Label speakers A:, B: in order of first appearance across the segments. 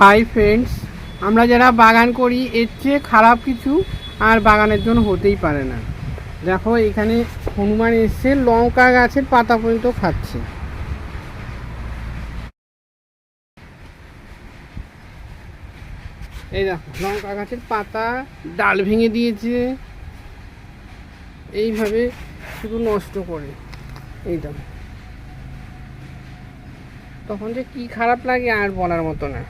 A: Hi friends আমরা যারা বাগান করি, এর চেয়ে খারাপ কিছু আর বাগানের জন্য হতেই পারে না। দেখো, এখানে হনুমান এসছে লঙ্কা গাছের পাতা পর্যন্ত খাচ্ছে। এই দেখো, লঙ্কা গাছের পাতা ডাল ভেঙে দিয়েছে। এইভাবে শুধু নষ্ট করে। এই দেখো। তখন যে কি খারাপ লাগে আর বলার মতো না।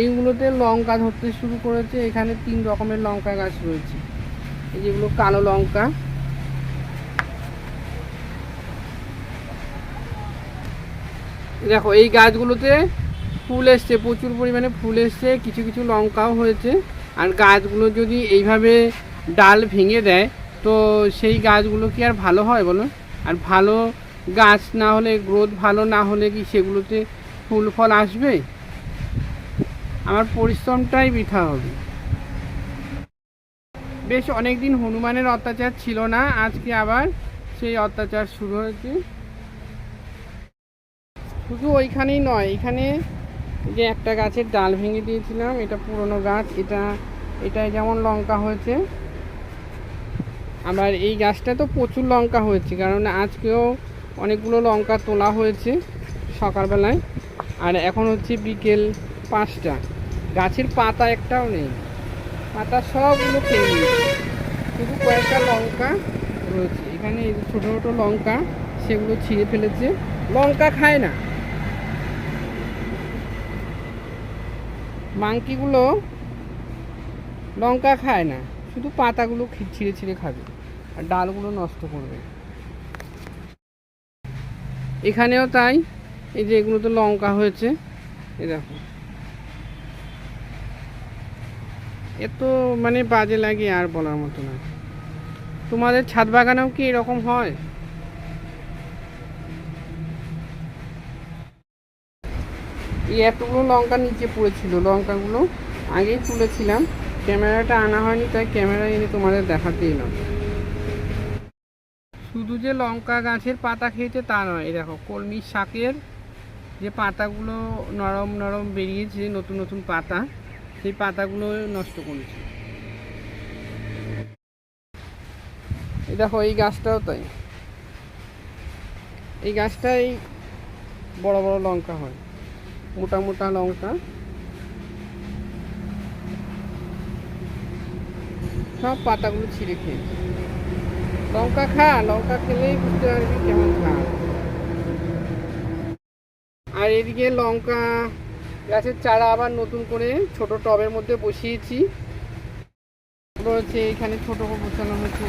A: এইগুলোতে লঙ্কা ধরতে শুরু করেছে। এখানে তিন রকমের লঙ্কা গাছ রয়েছে। এই যেগুলো কালো লঙ্কা। দেখো, এই গাছগুলোতে ফুল এসছে, প্রচুর পরিমাণে ফুল এসছে, কিছু কিছু লঙ্কাও হয়েছে। আর গাছগুলো যদি এইভাবে ডাল ভেঙে দেয়, তো সেই গাছগুলো কি আর ভালো হয় বলো? আর ভালো গাছ না হলে, গ্রোথ ভালো না হলে কি সেগুলোতে ফুল ফল আসবে? আমার পরিশ্রমটাই বৃথা হবে। বেশ অনেক দিন হনুমানের অত্যাচার ছিল না, আজকে আবার সেই অত্যাচার শুরু হয়েছে। শুধু ওইখানেই নয়, এখানে যে একটা গাছের ডাল ভেঙে দিয়েছিলাম, এটা পুরনো গাছ, এটা এটায় যেমন লঙ্কা হয়েছে। আবার এই গাছটা তো প্রচুর লঙ্কা হয়েছে, কারণ আজকেও অনেকগুলো লঙ্কা তোলা হয়েছে সকালবেলায়। আর এখন হচ্ছে বিকেল পাঁচটা। গাছের পাতা একটাও নেই। পাতা সবগুলো খেয়ে নিয়েছে। শুধু কয়েকটা লঙ্কা রয়েছে। এখানে ছোটো ছোটো লঙ্কা, সেগুলো ছিঁড়ে ফেলেছে। লঙ্কা খায় না। মাংকিগুলো লঙ্কা খায় না। শুধু পাতাগুলো ছিঁড়ে ছিঁড়ে খাবে। আর ডালগুলো নষ্ট করবে। এখানেও তাই। এই যে এগুলো তো লঙ্কা হয়েছে। এই দেখো। এত মানে বাজে লাগে আর বলার মতো না। তোমাদের ছাদ বাগানেও কি এরকম হয়? এতগুলো লঙ্কা নিচে পড়েছিল। লঙ্কাগুলো আগেই তুলেছিলাম। ক্যামেরাটা আনা হয়নি, তাই ক্যামেরা এনে তোমাদের দেখাতে এলাম। শুধু যে লঙ্কা গাছের পাতা খেয়েছে তা নয়, এই দেখো, কলমি শাকের যে পাতাগুলো নরম নরম বেরিয়েছে, নতুন নতুন পাতা। সেই পাতাগুলো নষ্ট করেছে। দেখো, এই গাছটাও তাই। এই গাছটাই বড় বড় লঙ্কা হয়, মোটা মোটা লঙ্কা। সব পাতাগুলো ছিঁড়ে খেয়েছে। লঙ্কা খা, লঙ্কা খেলেই বুঝতে পারবি কেমন খা। আর এদিকে লঙ্কা গাছের চারা আবার নতুন করে ছোট টবের মধ্যে বসিয়েছি। হচ্ছে এখানে ছোট বসানো হচ্ছে